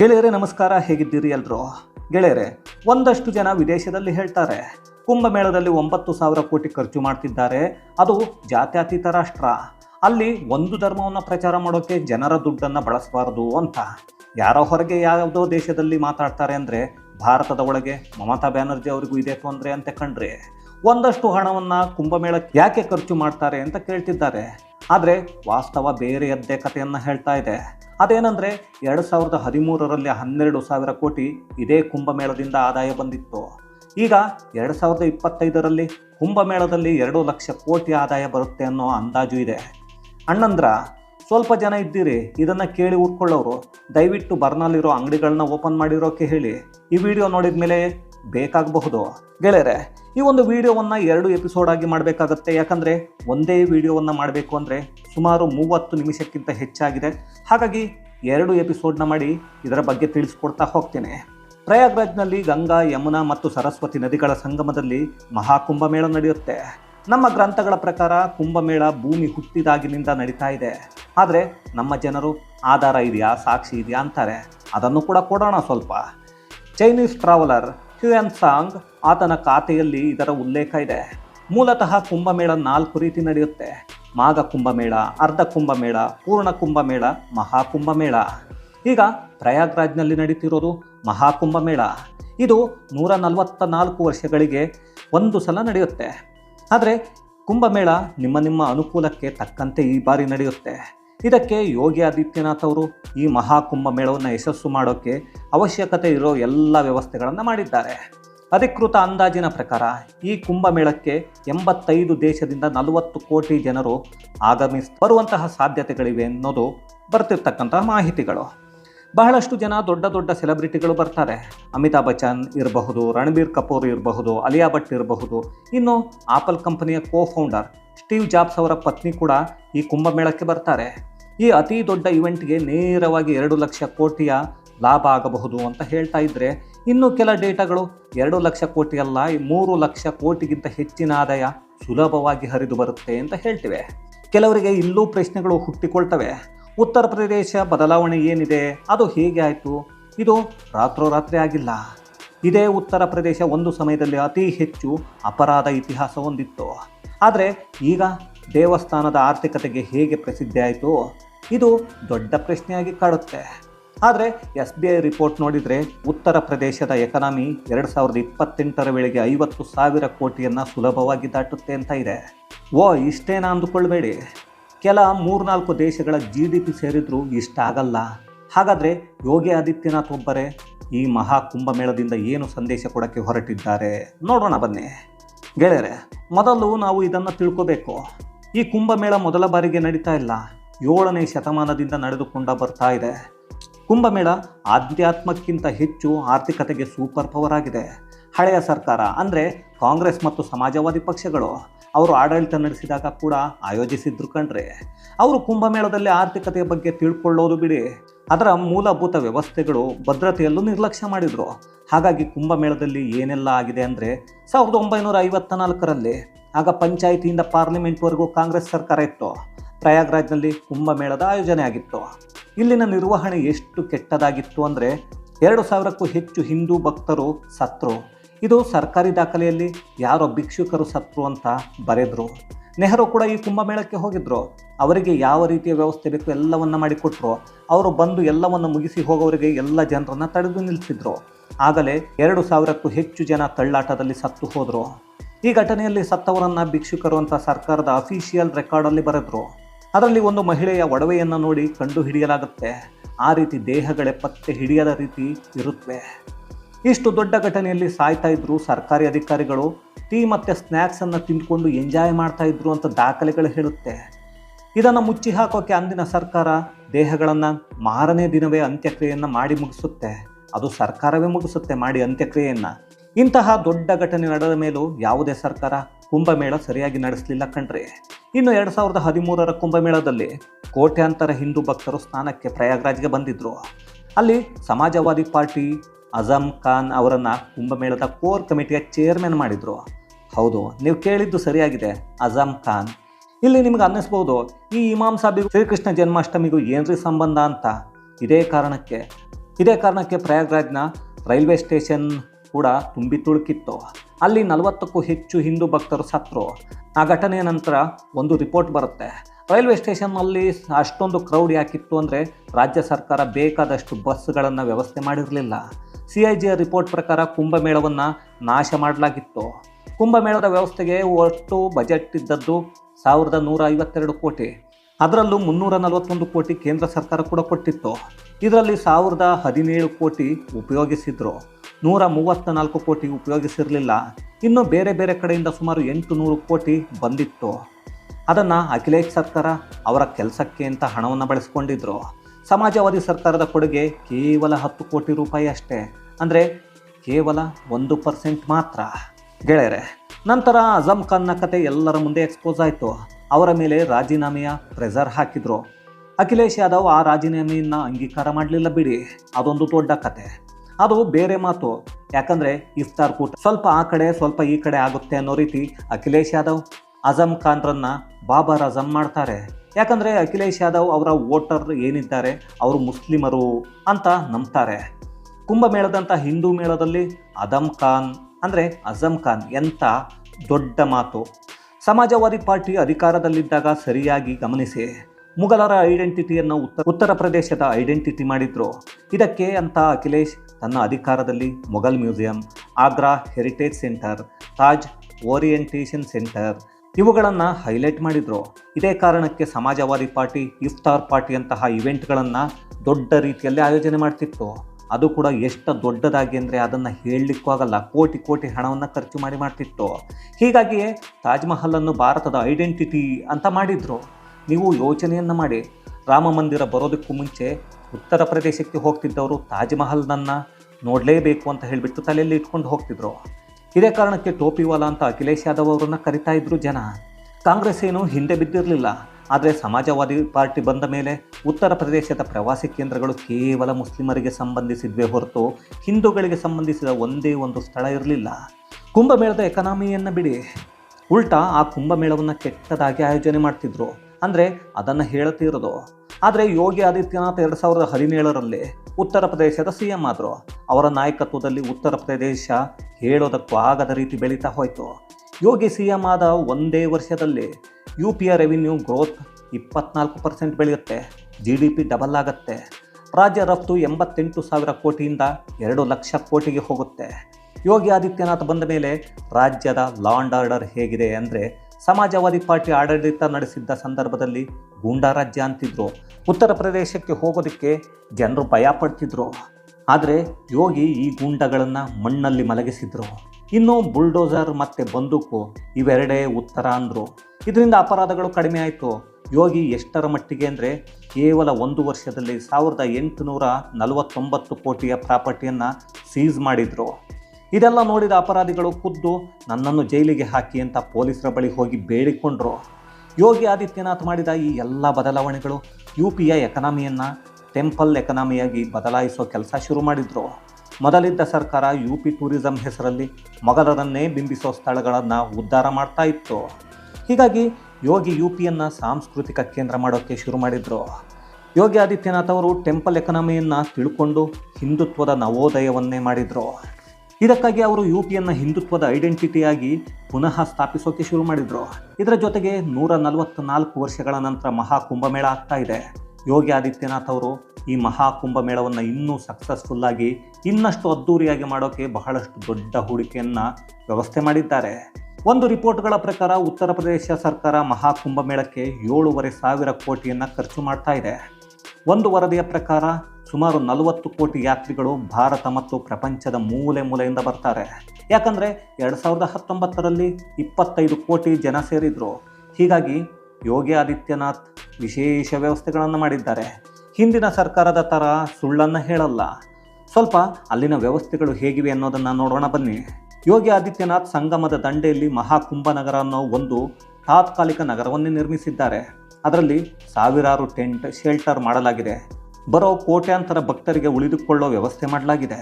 ಗೆಳೆಯರೇ, ನಮಸ್ಕಾರ. ಹೇಗಿದ್ದೀರಿ ಎಲ್ರು? ಗೆಳೆಯರೇ, ಒಂದಷ್ಟು ಜನ ವಿದೇಶದಲ್ಲಿ ಹೇಳ್ತಾರೆ, ಕುಂಭಮೇಳದಲ್ಲಿ ಒಂಬತ್ತು ಸಾವಿರ ಕೋಟಿ ಖರ್ಚು ಮಾಡ್ತಿದ್ದಾರೆ. ಅದು ಜಾತ್ಯತೀತ ರಾಷ್ಟ್ರ. ಅಲ್ಲಿ ಒಂದು ಧರ್ಮವನ್ನು ಪ್ರಚಾರ ಮಾಡೋಕ್ಕೆ ಜನರ ದುಡ್ಡನ್ನು ಬಳಸಬಾರದು ಅಂತ. ಯಾರೋ ಹೊರಗೆ ಯಾವುದೋ ದೇಶದಲ್ಲಿ ಮಾತಾಡ್ತಾರೆ ಅಂದರೆ, ಭಾರತದ ಒಳಗೆ ಮಮತಾ ಬ್ಯಾನರ್ಜಿ ಅವರಿಗೂ ಇದೆ ತೊಂದರೆ ಅಂತ ಕಂಡ್ರೆ ಒಂದಷ್ಟು ಹಣವನ್ನು ಕುಂಭಮೇಳಕ್ಕೆ ಯಾಕೆ ಖರ್ಚು ಮಾಡ್ತಾರೆ ಅಂತ ಕೇಳ್ತಿದ್ದಾರೆ. ಆದರೆ ವಾಸ್ತವ ಬೇರೆಯದ್ದೇ ಕಥೆಯನ್ನು ಹೇಳ್ತಾ ಇದೆ. ಅದೇನೆಂದರೆ ಎರಡು ಸಾವಿರದ ಹದಿಮೂರರಲ್ಲಿ ಹನ್ನೆರಡು ಸಾವಿರ ಕೋಟಿ ಇದೇ ಕುಂಭಮೇಳದಿಂದ ಆದಾಯ ಬಂದಿತ್ತು. ಈಗ ಎರಡು ಸಾವಿರದ ಇಪ್ಪತ್ತೈದರಲ್ಲಿ ಕುಂಭಮೇಳದಲ್ಲಿ ಎರಡು ಲಕ್ಷ ಕೋಟಿ ಆದಾಯ ಬರುತ್ತೆ ಅನ್ನೋ ಅಂದಾಜು ಇದೆ. ಅಣ್ಣಂದ್ರ, ಸ್ವಲ್ಪ ಜನ ಇದ್ದೀರಿ, ಇದನ್ನು ಕೇಳಿ ಉಟ್ಕೊಳ್ಳೋರು ದಯವಿಟ್ಟು ಬರ್ನಲ್ಲಿರೋ ಅಂಗಡಿಗಳನ್ನ ಓಪನ್ ಮಾಡಿರೋಕೆ ಹೇಳಿ. ಈ ವಿಡಿಯೋ ನೋಡಿದ ಮೇಲೆ ಬೇಕಾಗಬಹುದು. ಗೆಳೆಯರೆ, ಈ ಒಂದು ವಿಡಿಯೋವನ್ನು ಎರಡು ಎಪಿಸೋಡ್ ಆಗಿ ಮಾಡಬೇಕಾಗತ್ತೆ. ಯಾಕಂದರೆ ಒಂದೇ ವಿಡಿಯೋವನ್ನು ಮಾಡಬೇಕು ಅಂದರೆ ಸುಮಾರು ಮೂವತ್ತು ನಿಮಿಷಕ್ಕಿಂತ ಹೆಚ್ಚಾಗಿದೆ. ಹಾಗಾಗಿ ಎರಡು ಎಪಿಸೋಡ್ನ ಮಾಡಿ ಇದರ ಬಗ್ಗೆ ತಿಳಿಸ್ಕೊಡ್ತಾ ಹೋಗ್ತೇನೆ. ಪ್ರಯಾಗ್ರಾಜ್ನಲ್ಲಿ ಗಂಗಾ, ಯಮುನಾ ಮತ್ತು ಸರಸ್ವತಿ ನದಿಗಳ ಸಂಗಮದಲ್ಲಿ ಮಹಾಕುಂಭಮೇಳ ನಡೆಯುತ್ತೆ. ನಮ್ಮ ಗ್ರಂಥಗಳ ಪ್ರಕಾರ ಕುಂಭಮೇಳ ಭೂಮಿ ಹುಟ್ಟಿದಾಗಿನಿಂದ ನಡೀತಾ ಇದೆ. ಆದರೆ ನಮ್ಮ ಜನರು ಆಧಾರ ಇದೆಯಾ, ಸಾಕ್ಷಿ ಇದೆಯಾ ಅಂತಾರೆ. ಅದನ್ನು ಕೂಡ ಕೊಡೋಣ ಸ್ವಲ್ಪ. ಚೈನೀಸ್ ಟ್ರಾವೆಲರ್ ಹ್ಯುಯನ್ ಸಾಂಗ್ ಆತನ ಖಾತೆಯಲ್ಲಿ ಇದರ ಉಲ್ಲೇಖ ಇದೆ. ಮೂಲತಃ ಕುಂಭಮೇಳ ನಾಲ್ಕು ರೀತಿ ನಡೆಯುತ್ತೆ. ಮಾಘ ಕುಂಭಮೇಳ, ಅರ್ಧ ಕುಂಭಮೇಳ, ಪೂರ್ಣ ಕುಂಭಮೇಳ ಮಹಾಕುಂಭಮೇಳ ಈಗ ಪ್ರಯಾಗ್ರಾಜ್ನಲ್ಲಿ ನಡೀತಿರೋದು ಮಹಾಕುಂಭಮೇಳ ಇದು ನೂರ ನಲವತ್ತ ನಾಲ್ಕು ವರ್ಷಗಳಿಗೆ ಒಂದು ಸಲ ನಡೆಯುತ್ತೆ. ಆದರೆ ಕುಂಭಮೇಳ ನಿಮ್ಮ ನಿಮ್ಮ ಅನುಕೂಲಕ್ಕೆ ತಕ್ಕಂತೆ ಈ ಬಾರಿ ನಡೆಯುತ್ತೆ. ಇದಕ್ಕೆ ಯೋಗಿ ಆದಿತ್ಯನಾಥ್ ಅವರು ಈ ಮಹಾಕುಂಭ ಮೇಳವನ್ನು ಯಶಸ್ಸು ಮಾಡೋಕ್ಕೆ ಅವಶ್ಯಕತೆ ಇರೋ ಎಲ್ಲ ವ್ಯವಸ್ಥೆಗಳನ್ನು ಮಾಡಿದ್ದಾರೆ. ಅಧಿಕೃತ ಅಂದಾಜಿನ ಪ್ರಕಾರ ಈ ಕುಂಭಮೇಳಕ್ಕೆ ಎಂಬತ್ತೈದು ದೇಶದಿಂದ ನಲವತ್ತು ಕೋಟಿ ಜನರು ಆಗಮಿಸ್ ಬರುವಂತಹ ಸಾಧ್ಯತೆಗಳಿವೆ ಅನ್ನೋದು ಬರ್ತಿರ್ತಕ್ಕಂತಹ ಮಾಹಿತಿಗಳು. ಬಹಳಷ್ಟು ಜನ ದೊಡ್ಡ ದೊಡ್ಡ ಸೆಲೆಬ್ರಿಟಿಗಳು ಬರ್ತಾರೆ. ಅಮಿತಾಬ್ ಬಚ್ಚನ್ ಇರಬಹುದು, ರಣಬೀರ್ ಕಪೂರ್ ಇರಬಹುದು, ಅಲಿಯಾ ಭಟ್ ಇರಬಹುದು. ಇನ್ನು ಆಪಲ್ ಕಂಪನಿಯ ಕೋ ಫೌಂಡರ್ ಸ್ಟೀವ್ ಜಾಬ್ಸ್ ಅವರ ಪತ್ನಿ ಕೂಡ ಈ ಕುಂಭಮೇಳಕ್ಕೆ ಬರ್ತಾರೆ. ಈ ಅತಿ ದೊಡ್ಡ ಇವೆಂಟ್ಗೆ ನೇರವಾಗಿ ಎರಡು ಲಕ್ಷ ಕೋಟಿಯ ಲಾಭ ಆಗಬಹುದು ಅಂತ ಹೇಳ್ತಾ ಇದ್ದರೆ ಇನ್ನು ಕೆಲ ಡೇಟಾಗಳು ಎರಡು ಲಕ್ಷ ಕೋಟಿ ಅಲ್ಲ, ಈ ಮೂರು ಲಕ್ಷ ಕೋಟಿಗಿಂತ ಹೆಚ್ಚಿನ ಆದಾಯ ಸುಲಭವಾಗಿ ಹರಿದು ಬರುತ್ತೆ ಅಂತ ಹೇಳ್ತಿವೆ. ಕೆಲವರಿಗೆ ಇಲ್ಲೂ ಪ್ರಶ್ನೆಗಳು ಹುಟ್ಟಿಕೊಳ್ತವೆ. ಉತ್ತರ ಪ್ರದೇಶ ಬದಲಾವಣೆ ಏನಿದೆ, ಅದು ಹೇಗೆ ಆಯಿತು? ಇದು ರಾತ್ರೋರಾತ್ರಿ ಆಗಿಲ್ಲ. ಇದೇ ಉತ್ತರ ಪ್ರದೇಶ ಒಂದು ಸಮಯದಲ್ಲಿ ಅತಿ ಹೆಚ್ಚು ಅಪರಾಧ ಇತಿಹಾಸ ಹೊಂದಿತ್ತು. ಆದರೆ ಈಗ ದೇವಸ್ಥಾನದ ಆರ್ಥಿಕತೆಗೆ ಹೇಗೆ ಪ್ರಸಿದ್ಧಿ ಆಯಿತು, ಇದು ದೊಡ್ಡ ಪ್ರಶ್ನೆಯಾಗಿ ಕಾಡುತ್ತೆ. ಆದರೆ ಎಸ್ ಬಿ ಐ ರಿಪೋರ್ಟ್ ನೋಡಿದರೆ ಉತ್ತರ ಪ್ರದೇಶದ ಎಕನಾಮಿ ಎರಡು ಸಾವಿರದ ಇಪ್ಪತ್ತೆಂಟರ ವೇಳೆಗೆ ಐವತ್ತು ಸಾವಿರ ಕೋಟಿಯನ್ನು ಸುಲಭವಾಗಿ ದಾಟುತ್ತೆ ಅಂತ ಇದೆ. ಓ, ಇಷ್ಟೇನಾ ಅಂದುಕೊಳ್ಬೇಡಿ. ಕೆಲ ಮೂರ್ನಾಲ್ಕು ದೇಶಗಳ ಜಿ ಡಿ ಪಿ ಸೇರಿದ್ರೂ ಇಷ್ಟ ಆಗಲ್ಲ ಹಾಗಾದರೆ ಯೋಗಿ ಆದಿತ್ಯನಾಥ್ ಒಬ್ಬರೇ ಈ ಮಹಾ ಕುಂಭಮೇಳದಿಂದ ಏನು ಸಂದೇಶ ಕೊಡೋಕ್ಕೆ ಹೊರಟಿದ್ದಾರೆ? ನೋಡೋಣ ಬನ್ನಿ. ಗೆಳೆಯರೆ, ಮೊದಲು ನಾವು ಇದನ್ನು ತಿಳ್ಕೋಬೇಕು. ಈ ಕುಂಭಮೇಳ ಮೊದಲ ಬಾರಿಗೆ ನಡೀತಾ ಇಲ್ಲ. ಏಳನೇ ಶತಮಾನದಿಂದ ನಡೆದುಕೊಂಡ ಬರ್ತಾ ಇದೆ. ಕುಂಭಮೇಳ ಆಧ್ಯಾತ್ಮಕ್ಕಿಂತ ಹೆಚ್ಚು ಆರ್ಥಿಕತೆಗೆ ಸೂಪರ್ ಪವರ್ ಆಗಿದೆ. ಹಳೆಯ ಸರ್ಕಾರ ಅಂದರೆ ಕಾಂಗ್ರೆಸ್ ಮತ್ತು ಸಮಾಜವಾದಿ ಪಕ್ಷಗಳು ಅವರು ಆಡಳಿತ ನಡೆಸಿದಾಗ ಕೂಡ ಆಯೋಜಿಸಿದ್ರು ಕಂಡ್ರೆ ಅವರು ಕುಂಭಮೇಳದಲ್ಲಿ ಆರ್ಥಿಕತೆಯ ಬಗ್ಗೆ ತಿಳ್ಕೊಳ್ಳೋದು ಬಿಡಿ. ಅದರ ಮೂಲಭೂತ ವ್ಯವಸ್ಥೆಗಳು ಭದ್ರತೆಯಲ್ಲೂ ನಿರ್ಲಕ್ಷ್ಯ ಮಾಡಿದರು. ಹಾಗಾಗಿ ಕುಂಭಮೇಳದಲ್ಲಿ ಏನೆಲ್ಲ ಆಗಿದೆ ಅಂದರೆ, ಸಾವಿರದ ಒಂಬೈನೂರ ಐವತ್ತ ನಾಲ್ಕರಲ್ಲಿ ಆಗ ಪಂಚಾಯಿತಿಯಿಂದ ಪಾರ್ಲಿಮೆಂಟ್ವರೆಗೂ ಕಾಂಗ್ರೆಸ್ ಸರ್ಕಾರ ಇತ್ತು. ಪ್ರಯಾಗ್ರಾಜ್ನಲ್ಲಿ ಕುಂಭಮೇಳದ ಆಯೋಜನೆ ಆಗಿತ್ತು. ಇಲ್ಲಿನ ನಿರ್ವಹಣೆ ಎಷ್ಟು ಕೆಟ್ಟದಾಗಿತ್ತು ಅಂದರೆ, ಎರಡು ಸಾವಿರಕ್ಕೂ ಹೆಚ್ಚು ಹಿಂದೂ ಭಕ್ತರು, ಸತ್ರು ಇದು ಸರ್ಕಾರಿ ದಾಖಲೆಯಲ್ಲಿ ಯಾರೋ ಭಿಕ್ಷುಕರು ಸತ್ರು ಅಂತ ಬರೆದ್ರು. ನೆಹರು ಕೂಡ ಈ ಕುಂಭಮೇಳಕ್ಕೆ ಹೋಗಿದ್ರು. ಅವರಿಗೆ ಯಾವ ರೀತಿಯ ವ್ಯವಸ್ಥೆ ಬೇಕು ಎಲ್ಲವನ್ನ ಮಾಡಿಕೊಟ್ರು. ಅವರು ಬಂದು ಎಲ್ಲವನ್ನು ಮುಗಿಸಿ ಹೋಗೋವರಿಗೆ ಎಲ್ಲ ಜನರನ್ನು ತಡೆದು ನಿಲ್ಲಿಸಿದ್ರು ಆಗಲೇ ಎರಡು ಸಾವಿರಕ್ಕೂ ಹೆಚ್ಚು ಜನ ತಳ್ಳಾಟದಲ್ಲಿ ಸತ್ತು ಹೋದರು. ಈ ಘಟನೆಯಲ್ಲಿ ಸತ್ತವರನ್ನ ಭಿಕ್ಷುಕರು ಅಂತ ಸರ್ಕಾರದ ಅಫಿಷಿಯಲ್ ರೆಕಾರ್ಡಲ್ಲಿ ಬರೆದ್ರು. ಅದರಲ್ಲಿ ಒಂದು ಮಹಿಳೆಯ ಒಡವೆಯನ್ನು ನೋಡಿ ಕಂಡು ಹಿಡಿಯಲಾಗುತ್ತೆ. ಆ ರೀತಿ ದೇಹಗಳೇ ಪತ್ತೆ ಹಿಡಿಯದ ರೀತಿ ಇರುತ್ತವೆ ಇಷ್ಟು ದೊಡ್ಡ ಘಟನೆಯಲ್ಲಿ ಸಾಯ್ತಾ ಇದ್ರು ಸರ್ಕಾರಿ ಅಧಿಕಾರಿಗಳು, ಟೀ ಮತ್ತು ಸ್ನ್ಯಾಕ್ಸನ್ನು ತಿಂದ್ಕೊಂಡು ಎಂಜಾಯ್ ಮಾಡ್ತಾ ಇದ್ರು ಅಂತ ದಾಖಲೆಗಳು ಹೇಳುತ್ತೆ. ಇದನ್ನು ಮುಚ್ಚಿ ಹಾಕೋಕೆ ಅಂದಿನ ಸರ್ಕಾರ ದೇಹಗಳನ್ನು ಮಾರನೇ ದಿನವೇ ಅಂತ್ಯಕ್ರಿಯೆಯನ್ನು ಮಾಡಿ ಮುಗಿಸುತ್ತೆ. ಅದು ಸರ್ಕಾರವೇ ಮುಗಿಸುತ್ತೆ ಮಾಡಿ ಅಂತ್ಯಕ್ರಿಯೆಯನ್ನು. ಇಂತಹ ದೊಡ್ಡ ಘಟನೆ ನಡೆದ ಮೇಲೂ ಯಾವುದೇ ಸರ್ಕಾರ ಕುಂಭಮೇಳ ಸರಿಯಾಗಿ ನಡೆಸಲಿಲ್ಲ ಕಣ್ರಿ. ಇನ್ನು ಎರಡು ಸಾವಿರದ ಹದಿಮೂರರ ಕುಂಭಮೇಳದಲ್ಲಿ ಕೋಟ್ಯಾಂತರ ಹಿಂದೂ ಭಕ್ತರು ಸ್ನಾನಕ್ಕೆ ಪ್ರಯಾಗ್ರಾಜ್ಗೆ ಬಂದಿದ್ದರು ಅಲ್ಲಿ ಸಮಾಜವಾದಿ ಪಾರ್ಟಿ ಅಜಮ್ ಖಾನ್ ಅವರನ್ನು ಕುಂಭಮೇಳದ ಕೋರ್ ಕಮಿಟಿಯ ಚೇರ್ಮನ್ ಮಾಡಿದರು. ಹೌದು, ನೀವು ಕೇಳಿದ್ದು ಸರಿಯಾಗಿದೆ ಅಜಮ್ ಖಾನ್. ಇಲ್ಲಿ ನಿಮ್ಗೆ ಅನ್ನಿಸ್ಬೋದು, ಈ ಇಮಾಮ್ ಸಾಬಿಗೂ ಶ್ರೀಕೃಷ್ಣ ಜನ್ಮಾಷ್ಟಮಿಗೂ ಏನ್ರಿ ಸಂಬಂಧ ಅಂತ? ಇದೇ ಕಾರಣಕ್ಕೆ. ಇದೇ ಕಾರಣಕ್ಕೆ ಪ್ರಯಾಗ್ರಾಜ್ನ ರೈಲ್ವೆ ಸ್ಟೇಷನ್ ಕೂಡ ತುಂಬಿ ತುಳುಕಿತ್ತು. ಅಲ್ಲಿ ನಲವತ್ತಕ್ಕೂ ಹೆಚ್ಚು ಹಿಂದೂ ಭಕ್ತರು ಸತ್ರು. ಆ ಘಟನೆಯ ನಂತರ ಒಂದು ರಿಪೋರ್ಟ್ ಬರುತ್ತೆ. ರೈಲ್ವೆ ಸ್ಟೇಷನ್ನಲ್ಲಿ ಅಷ್ಟೊಂದು ಕ್ರೌಡ್ ಯಾಕಿತ್ತು ಅಂದರೆ, ರಾಜ್ಯ ಸರ್ಕಾರ ಬೇಕಾದಷ್ಟು ಬಸ್ಗಳನ್ನು ವ್ಯವಸ್ಥೆ ಮಾಡಿರಲಿಲ್ಲ. ಸಿ ಐ ಜಿಯ ರಿಪೋರ್ಟ್ ಪ್ರಕಾರ ಕುಂಭಮೇಳವನ್ನು ನಾಶ ಮಾಡಲಾಗಿತ್ತು. ಕುಂಭಮೇಳದ ವ್ಯವಸ್ಥೆಗೆ ಒಟ್ಟು ಬಜೆಟ್ ಇದ್ದದ್ದು ಸಾವಿರದ ನೂರ ಐವತ್ತೆರಡು ಕೋಟಿ. ಅದರಲ್ಲೂ ಮುನ್ನೂರ ನಲವತ್ತೊಂದು ಕೋಟಿ ಕೇಂದ್ರ ಸರ್ಕಾರ ಕೂಡ ಕೊಟ್ಟಿತ್ತು. ಇದರಲ್ಲಿ ಸಾವಿರದ ಹದಿನೇಳು ಕೋಟಿ ಉಪಯೋಗಿಸಿದ್ರು. ನೂರ ಮೂವತ್ತ ನಾಲ್ಕು ಕೋಟಿ ಉಪಯೋಗಿಸಿರಲಿಲ್ಲ. ಇನ್ನು ಬೇರೆ ಬೇರೆ ಕಡೆಯಿಂದ ಸುಮಾರು ಎಂಟು ನೂರು ಕೋಟಿ ಬಂದಿತ್ತು. ಅದನ್ನು ಅಖಿಲೇಶ್ ಸರ್ಕಾರ ಅವರ ಕೆಲಸಕ್ಕೆ ಅಂತ ಹಣವನ್ನು ಬಳಸ್ಕೊಂಡಿದ್ರು. ಸಮಾಜವಾದಿ ಸರ್ಕಾರದ ಕೊಡುಗೆ ಕೇವಲ ಹತ್ತು ಕೋಟಿ ರೂಪಾಯಿ ಅಷ್ಟೇ. ಅಂದರೆ ಕೇವಲ ಒಂದು ಪರ್ಸೆಂಟ್ ಮಾತ್ರ. ಗೆಳೆಯರೆ, ನಂತರ ಅಜಮ್ ಖಾನ್ನ ಕತೆ ಎಲ್ಲರ ಮುಂದೆ ಎಕ್ಸ್ಪೋಸ್ ಆಯಿತು. ಅವರ ಮೇಲೆ ರಾಜೀನಾಮೆಯ ಪ್ರೆಸರ್ ಹಾಕಿದ್ರು. ಅಖಿಲೇಶ್ ಯಾದವ್ ಆ ರಾಜೀನಾಮೆಯನ್ನು ಅಂಗೀಕಾರ ಮಾಡಲಿಲ್ಲ ಬಿಡಿ. ಅದೊಂದು ದೊಡ್ಡ ಕತೆ. ಅದು ಬೇರೆ ಮಾತು. ಯಾಕಂದರೆ ಇಫ್ತಾರ್ ಕೂಟ ಸ್ವಲ್ಪ ಆ ಕಡೆ, ಸ್ವಲ್ಪ ಈ ಕಡೆ ಆಗುತ್ತೆ ಅನ್ನೋ ರೀತಿ ಅಖಿಲೇಶ್ ಯಾದವ್ ಅಜಮ್ ಖಾನ್ರನ್ನ ಬಾಬರ್ ಅಜಮ್ ಮಾಡ್ತಾರೆ. ಯಾಕಂದರೆ ಅಖಿಲೇಶ್ ಯಾದವ್ ಅವರ ವೋಟರ್ ಏನಿದ್ದಾರೆ, ಅವರು ಮುಸ್ಲಿಮರು ಅಂತ ನಂಬ್ತಾರೆ. ಕುಂಭಮೇಳದಂಥ ಹಿಂದೂ ಮೇಳದಲ್ಲಿ ಅದಮ್ ಖಾನ್, ಅಂದರೆ ಅಜಮ್ ಖಾನ್, ಎಂಥ ದೊಡ್ಡ ಮಾತು. ಸಮಾಜವಾದಿ ಪಾರ್ಟಿ ಅಧಿಕಾರದಲ್ಲಿದ್ದಾಗ ಸರಿಯಾಗಿ ಗಮನಿಸಿ. ಮುಘಲರ ಐಡೆಂಟಿಟಿಯನ್ನು ಉತ್ತರ ಉತ್ತರ ಪ್ರದೇಶದ ಐಡೆಂಟಿಟಿ ಮಾಡಿದ್ರು. ಇದಕ್ಕೆ ಅಂತ ಅಖಿಲೇಶ್ ತನ್ನ ಅಧಿಕಾರದಲ್ಲಿ Mughal museum, Agra heritage centre, Taj orientation centre, ಇವುಗಳನ್ನು ಹೈಲೈಟ್ ಮಾಡಿದ್ರು. ಇದೇ ಕಾರಣಕ್ಕೆ ಸಮಾಜವಾದಿ ಪಾರ್ಟಿ, ಇಫ್ತಾರ್ ಪಾರ್ಟಿ ಅಂತಹ ಇವೆಂಟ್ಗಳನ್ನು ದೊಡ್ಡ ರೀತಿಯಲ್ಲಿ ಆಯೋಜನೆ ಮಾಡ್ತಿತ್ತು. ಅದು ಕೂಡ ಎಷ್ಟು ದೊಡ್ಡದಾಗಿ ಅಂದರೆ ಅದನ್ನು ಹೇಳಲಿಕ್ಕೂ ಆಗಲ್ಲ, ಕೋಟಿ ಕೋಟಿ ಹಣವನ್ನು ಖರ್ಚು ಮಾಡಿ ಮಾಡ್ತಿತ್ತು. ಹೀಗಾಗಿಯೇ ತಾಜ್ ಮಹಲನ್ನು ಭಾರತದ ಐಡೆಂಟಿಟಿ ಅಂತ ಮಾಡಿದರು. ನೀವು ಯೋಚನೆಯನ್ನು ಮಾಡಿ, ರಾಮ ಮಂದಿರ ಬರೋದಕ್ಕೂ ಮುಂಚೆ ಉತ್ತರ ಪ್ರದೇಶಕ್ಕೆ ಹೋಗ್ತಿದ್ದವರು ತಾಜ್ ಮಹಲ್ನನ್ನು ನೋಡಲೇಬೇಕು ಅಂತ ಹೇಳಿಬಿಟ್ಟು ತಲೆಯಲ್ಲಿ ಇಟ್ಕೊಂಡು ಹೋಗ್ತಿದ್ರು. ಇದೇ ಕಾರಣಕ್ಕೆ ಟೋಪಿವಾಲಾ ಅಂತ ಅಖಿಲೇಶ್ ಯಾದವ್ ಅವರನ್ನು ಕರಿತಾ ಇದ್ರು ಜನ. ಕಾಂಗ್ರೆಸ್ ಏನು ಹಿಂದೆ ಬಿದ್ದಿರಲಿಲ್ಲ. ಆದರೆ ಸಮಾಜವಾದಿ ಪಾರ್ಟಿ ಬಂದ ಮೇಲೆ ಉತ್ತರ ಪ್ರದೇಶದ ಪ್ರವಾಸಿ ಕೇಂದ್ರಗಳು ಕೇವಲ ಮುಸ್ಲಿಮರಿಗೆ ಸಂಬಂಧಿಸಿದ್ವೆ ಹೊರತು ಹಿಂದೂಗಳಿಗೆ ಸಂಬಂಧಿಸಿದ ಒಂದೇ ಒಂದು ಸ್ಥಳ ಇರಲಿಲ್ಲ. ಕುಂಭಮೇಳದ ಎಕನಾಮಿಯನ್ನು ಬಿಡಿ. ಉಲ್ಟಾ ಆ ಕುಂಭಮೇಳವನ್ನು ಕೆಟ್ಟದಾಗಿ ಆಯೋಜನೆ ಮಾಡ್ತಿದ್ರು. ಅಂದರೆ ಅದನ್ನು ಹೇಳುತ್ತಿರೋದು ಆದರೆ ಯೋಗಿ ಆದಿತ್ಯನಾಥ್ ಎರಡು ಸಾವಿರದ ಹದಿನೇಳರಲ್ಲಿ ಉತ್ತರ ಪ್ರದೇಶದ ಸಿ ಎಂ ಆದರು. ಅವರ ನಾಯಕತ್ವದಲ್ಲಿ ಉತ್ತರ ಪ್ರದೇಶ ಹೇಳೋದಕ್ಕೂ ಆಗದ ರೀತಿ ಬೆಳೀತಾ ಹೋಯಿತು. ಯೋಗಿ ಸಿ ಎಂ ಆದ ಒಂದೇ ವರ್ಷದಲ್ಲಿ ಯು ಪಿಯ ರೆವಿನ್ಯೂ ಗ್ರೋತ್ ಇಪ್ಪತ್ನಾಲ್ಕು ಪರ್ಸೆಂಟ್ ಬೆಳೆಯುತ್ತೆ. ಜಿ ಡಿ ಪಿ ಡಬಲ್ ಆಗುತ್ತೆ. ರಾಜ್ಯ ರಫ್ತು ಎಂಬತ್ತೆಂಟು ಸಾವಿರ ಕೋಟಿಯಿಂದ ಎರಡು ಲಕ್ಷ ಕೋಟಿಗೆ ಹೋಗುತ್ತೆ. ಯೋಗಿ ಆದಿತ್ಯನಾಥ್ ಬಂದ ಮೇಲೆ ರಾಜ್ಯದ ಲಾ ಆ್ಯಂಡ್ ಆರ್ಡರ್ ಹೇಗಿದೆ ಅಂದರೆ ಸಮಾಜವಾದಿ ಪಾರ್ಟಿ ಆಡಳಿತ ನಡೆಸಿದ್ದ ಸಂದರ್ಭದಲ್ಲಿ ಗೂಂಡಾ ರಾಜ್ಯ ಅಂತಿದ್ರು. ಉತ್ತರ ಪ್ರದೇಶಕ್ಕೆ ಹೋಗೋದಕ್ಕೆ ಜನರು ಭಯ ಪಡ್ತಿದ್ರು. ಆದರೆ ಯೋಗಿ ಈ ಗೂಂಡಗಳನ್ನು ಮಣ್ಣಲ್ಲಿ ಮಲಗಿಸಿದ್ರು. ಇನ್ನು ಬುಲ್ಡೋಸರ್ ಮತ್ತು ಬಂದೂಕು ಇವೆರಡೇ ಉತ್ತರ ಅಂದರು. ಇದರಿಂದ ಅಪರಾಧಗಳು ಕಡಿಮೆ ಆಯಿತು. ಯೋಗಿ ಎಷ್ಟರ ಮಟ್ಟಿಗೆ ಅಂದರೆ ಕೇವಲ ಒಂದು ವರ್ಷದಲ್ಲಿ ಸಾವಿರದ ಎಂಟುನೂರ ನಲವತ್ತೊಂಬತ್ತು ಕೋಟಿಯ ಪ್ರಾಪರ್ಟಿಯನ್ನು ಸೀಸ್ ಮಾಡಿದರು. ಇದೆಲ್ಲ ನೋಡಿದ ಅಪರಾಧಿಗಳು ಖುದ್ದು, ನನ್ನನ್ನು ಜೈಲಿಗೆ ಹಾಕಿ ಅಂತ ಪೊಲೀಸರ ಬಳಿ ಹೋಗಿ ಬೇಡಿಕೊಂಡ್ರು. ಯೋಗಿ ಆದಿತ್ಯನಾಥ್ ಮಾಡಿದ ಈ ಎಲ್ಲ ಬದಲಾವಣೆಗಳು ಯು ಪಿಯ ಎಕನಾಮಿಯನ್ನು, ಟೆಂಪಲ್ ಎಕನಾಮಿಯಾಗಿ ಬದಲಾಯಿಸೋ ಕೆಲಸ ಶುರು ಮಾಡಿದ್ರು. ಮೊದಲಿದ್ದ ಸರ್ಕಾರ ಯು ಪಿ ಟೂರಿಸಂ ಹೆಸರಲ್ಲಿ ಮೊಘಲರನ್ನೇ ಬಿಂಬಿಸೋ ಸ್ಥಳಗಳನ್ನು ಉದ್ಧಾರ ಮಾಡ್ತಾ ಇತ್ತು. ಹೀಗಾಗಿ ಯೋಗಿ ಯು ಪಿಯನ್ನು ಸಾಂಸ್ಕೃತಿಕ ಕೇಂದ್ರ ಮಾಡೋಕ್ಕೆ ಶುರು ಮಾಡಿದರು. ಯೋಗಿ ಆದಿತ್ಯನಾಥ್ ಅವರು ಟೆಂಪಲ್ ಎಕನಮಿಯನ್ನು ತಿಳ್ಕೊಂಡು ಹಿಂದುತ್ವದ ನವೋದಯವನ್ನೇ ಮಾಡಿದರು. ಇದಕ್ಕಾಗಿ ಅವರು ಯು ಪಿಯನ್ನು ಹಿಂದುತ್ವದ ಐಡೆಂಟಿಟಿಯಾಗಿ ಪುನಃ ಸ್ಥಾಪಿಸೋಕೆ ಶುರು ಮಾಡಿದರು. ಇದರ ಜೊತೆಗೆ ನೂರ ನಲವತ್ತ್ನಾಲ್ಕು ವರ್ಷಗಳ ನಂತರ ಮಹಾ ಕುಂಭಮೇಳ ಆಗ್ತಾ ಇದೆ. ಯೋಗಿ ಆದಿತ್ಯನಾಥ್ ಅವರು ಈ ಮಹಾಕುಂಭ ಮೇಳವನ್ನು ಇನ್ನೂ ಸಕ್ಸಸ್ಫುಲ್ಲಾಗಿ ಇನ್ನಷ್ಟು ಅದ್ಧೂರಿಯಾಗಿ ಮಾಡೋಕ್ಕೆ ಬಹಳಷ್ಟು ದೊಡ್ಡ ಹೂಡಿಕೆಯನ್ನು ವ್ಯವಸ್ಥೆ ಮಾಡಿದ್ದಾರೆ. ಒಂದು ರಿಪೋರ್ಟ್ಗಳ ಪ್ರಕಾರ ಉತ್ತರ ಪ್ರದೇಶ ಸರ್ಕಾರ ಮಹಾಕುಂಭ ಮೇಳಕ್ಕೆ ಏಳೂವರೆ ಸಾವಿರ ಕೋಟಿಯನ್ನು ಖರ್ಚು ಮಾಡ್ತಾ ಇದೆ. ಒಂದು ವರದಿಯ ಪ್ರಕಾರ ಸುಮಾರು ನಲವತ್ತು ಕೋಟಿ ಯಾತ್ರಿಗಳು ಭಾರತ ಮತ್ತು ಪ್ರಪಂಚದ ಮೂಲೆ ಮೂಲೆಯಿಂದ ಬರ್ತಾರೆ. ಯಾಕಂದರೆ ಎರಡು ಸಾವಿರದ ಹತ್ತೊಂಬತ್ತರಲ್ಲಿ ಇಪ್ಪತ್ತೈದು ಕೋಟಿ ಜನ ಸೇರಿದ್ರು. ಹೀಗಾಗಿ ಯೋಗಿ ಆದಿತ್ಯನಾಥ್ ವಿಶೇಷ ವ್ಯವಸ್ಥೆಗಳನ್ನು ಮಾಡಿದ್ದಾರೆ. ಹಿಂದಿನ ಸರ್ಕಾರದ ಥರ ಸುಳ್ಳನ್ನು ಹೇಳಲ್ಲ. ಸ್ವಲ್ಪ ಅಲ್ಲಿನ ವ್ಯವಸ್ಥೆಗಳು ಹೇಗಿವೆ ಅನ್ನೋದನ್ನು ನೋಡೋಣ ಬನ್ನಿ. ಯೋಗಿ ಆದಿತ್ಯನಾಥ್ ಸಂಗಮದ ದಂಡೆಯಲ್ಲಿ ಮಹಾಕುಂಭನಗರ ಅನ್ನೋ ಒಂದು ತಾತ್ಕಾಲಿಕ ನಗರವನ್ನೇ ನಿರ್ಮಿಸಿದ್ದಾರೆ. ಅದರಲ್ಲಿ ಸಾವಿರಾರು ಟೆಂಟ್ ಶೆಲ್ಟರ್ ಮಾಡಲಾಗಿದೆ. ಬರೋ ಕೋಟ್ಯಾಂತರ ಭಕ್ತರಿಗೆ ಉಳಿದುಕೊಳ್ಳೋ ವ್ಯವಸ್ಥೆ ಮಾಡಲಾಗಿದೆ.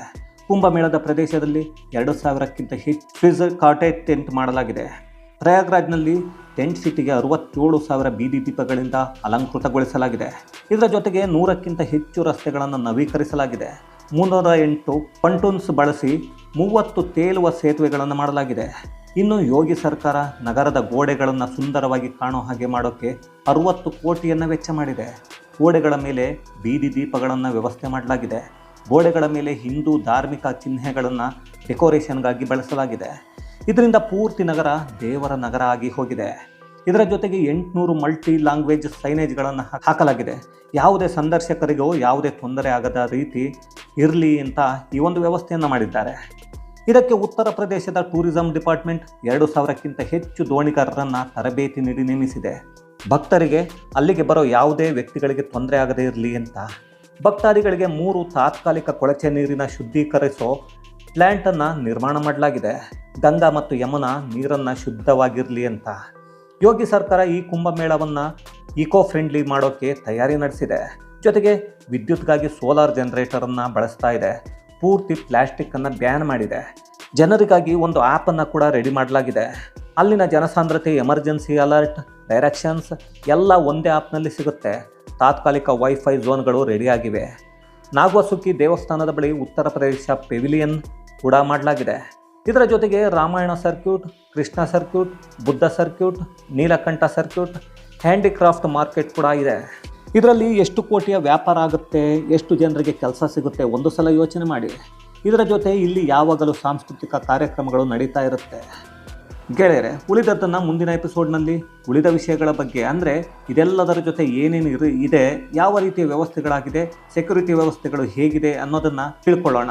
ಕುಂಭಮೇಳದ ಪ್ರದೇಶದಲ್ಲಿ ಎರಡು ಸಾವಿರಕ್ಕಿಂತ ಹೆಚ್ಚು ಕಾಟೇಜ್ ಟೆಂಟ್ ಮಾಡಲಾಗಿದೆ. ಪ್ರಯಾಗ್ರಾಜ್ನಲ್ಲಿ ಟೆಂಟ್ ಸಿಟಿಗೆ ಅರವತ್ತೇಳು ಸಾವಿರ ಬೀದಿ ದೀಪಗಳಿಂದ ಅಲಂಕೃತಗೊಳಿಸಲಾಗಿದೆ. ಇದರ ಜೊತೆಗೆ ನೂರಕ್ಕಿಂತ ಹೆಚ್ಚು ರಸ್ತೆಗಳನ್ನು ನವೀಕರಿಸಲಾಗಿದೆ. ಮುನ್ನೂರ ಎಂಟು ಪಂಟೂನ್ಸ್ ಬಳಸಿ ಮೂವತ್ತು ತೇಲುವ ಸೇತುವೆಗಳನ್ನು ಮಾಡಲಾಗಿದೆ. ಇನ್ನು ಯೋಗಿ ಸರ್ಕಾರ ನಗರದ ಗೋಡೆಗಳನ್ನು ಸುಂದರವಾಗಿ ಕಾಣೋ ಹಾಗೆ ಮಾಡೋಕ್ಕೆ ಅರುವತ್ತು ಕೋಟಿಯನ್ನು ವೆಚ್ಚ ಮಾಡಿದೆ. ಗೋಡೆಗಳ ಮೇಲೆ ಬೀದಿ ದೀಪಗಳನ್ನು ವ್ಯವಸ್ಥೆ ಮಾಡಲಾಗಿದೆ. ಗೋಡೆಗಳ ಮೇಲೆ ಹಿಂದೂ ಧಾರ್ಮಿಕ ಚಿಹ್ನೆಗಳನ್ನು ಡೆಕೋರೇಷನ್ಗಾಗಿ ಬಳಸಲಾಗಿದೆ. ಇದರಿಂದ ಪೂರ್ತಿ ನಗರ ದೇವರ ನಗರ ಆಗಿ ಹೋಗಿದೆ. ಇದರ ಜೊತೆಗೆ ಎಂಟುನೂರು ಮಲ್ಟಿ ಲ್ಯಾಂಗ್ವೇಜ್ ಸೈನೇಜ್ಗಳನ್ನು ಹಾಕಲಾಗಿದೆ. ಯಾವುದೇ ಸಂದರ್ಶಕರಿಗೂ ಯಾವುದೇ ತೊಂದರೆ ಆಗದ ರೀತಿ ಇರಲಿ ಅಂತ ಈ ಒಂದು ವ್ಯವಸ್ಥೆಯನ್ನು ಮಾಡಿದ್ದಾರೆ. ಇದಕ್ಕೆ ಉತ್ತರ ಪ್ರದೇಶದ ಟೂರಿಸಂ ಡಿಪಾರ್ಟ್ಮೆಂಟ್ ಎರಡು ಸಾವಿರಕ್ಕಿಂತ ಹೆಚ್ಚು ದೋಣಿಗಾರರನ್ನು ತರಬೇತಿ ನೀಡಿ ನೇಮಿಸಿದೆ. ಭಕ್ತರಿಗೆ ಅಲ್ಲಿಗೆ ಬರೋ ಯಾವುದೇ ವ್ಯಕ್ತಿಗಳಿಗೆ ತೊಂದರೆ ಆಗದೇ ಇರಲಿ ಅಂತ. ಭಕ್ತಾದಿಗಳಿಗೆ ಮೂರು ತಾತ್ಕಾಲಿಕ ಕೊಳಚೆ ನೀರಿನ ಶುದ್ಧೀಕರಿಸೋ ಪ್ಲ್ಯಾಂಟನ್ನು ನಿರ್ಮಾಣ ಮಾಡಲಾಗಿದೆ. ಗಂಗಾ ಮತ್ತು ಯಮುನಾ ನೀರನ್ನು ಶುದ್ಧವಾಗಿರಲಿ ಅಂತ. ಯೋಗಿ ಸರ್ಕಾರ ಈ ಕುಂಭಮೇಳವನ್ನು ಈಕೋ ಫ್ರೆಂಡ್ಲಿ ಮಾಡೋಕ್ಕೆ ತಯಾರಿ ನಡೆಸಿದೆ. ಜೊತೆಗೆ ವಿದ್ಯುತ್ಗಾಗಿ ಸೋಲಾರ್ ಜನರೇಟರನ್ನು ಬಳಸ್ತಾ ಇದೆ. ಪೂರ್ತಿ ಪ್ಲಾಸ್ಟಿಕ್ಕನ್ನು ಬ್ಯಾನ್ ಮಾಡಿದೆ. ಜನರಿಗಾಗಿ ಒಂದು ಆ್ಯಪನ್ನು ಕೂಡ ರೆಡಿ ಮಾಡಲಾಗಿದೆ. ಅಲ್ಲಿನ ಜನಸಾಂದ್ರತೆ ಎಮರ್ಜೆನ್ಸಿ ಅಲರ್ಟ್ ಡೈರೆಕ್ಷನ್ಸ್ ಎಲ್ಲ ಒಂದೇ ಆ್ಯಪ್ನಲ್ಲಿ ಸಿಗುತ್ತೆ. ತಾತ್ಕಾಲಿಕ ವೈಫೈ ಝೋನ್ಗಳು ರೆಡಿಯಾಗಿವೆ ನಾಗವಸುಕಿ ದೇವಸ್ಥಾನದ ಬಳಿ ಉತ್ತರ ಪ್ರದೇಶ ಪೆವಿಲಿಯನ್ ಕೂಡ ಮಾಡಲಾಗಿದೆ. ಇದರ ಜೊತೆಗೆ Ramayana circuit, Krishna circuit, Buddha circuit, Neelakanta circuit, handicraft market ಕೂಡ ಇದೆ. ಇದರಲ್ಲಿ ಎಷ್ಟು ಕೋಟಿಯ ವ್ಯಾಪಾರ ಆಗುತ್ತೆ, ಎಷ್ಟು ಜನರಿಗೆ ಕೆಲಸ ಸಿಗುತ್ತೆ ಒಂದು ಸಲ ಯೋಚನೆ ಮಾಡಿ. ಇದರ ಜೊತೆ ಇಲ್ಲಿ ಯಾವಾಗಲೂ ಸಾಂಸ್ಕೃತಿಕ ಕಾರ್ಯಕ್ರಮಗಳು ನಡೀತಾ ಇರುತ್ತೆ. ಗೆಳೆಯರೆ, ಉಳಿದದ್ದನ್ನು ಮುಂದಿನ ಎಪಿಸೋಡ್ನಲ್ಲಿ ಉಳಿದ ವಿಷಯಗಳ ಬಗ್ಗೆ ಅಂದರೆ ಇದೆಲ್ಲದರ ಜೊತೆ ಏನೇನು ಇರು, ಇದೆ, ಯಾವ ರೀತಿಯ ವ್ಯವಸ್ಥೆಗಳಾಗಿದೆ ಸೆಕ್ಯೂರಿಟಿ ವ್ಯವಸ್ಥೆಗಳು ಹೇಗಿದೆ ಅನ್ನೋದನ್ನು ತಿಳ್ಕೊಳ್ಳೋಣ.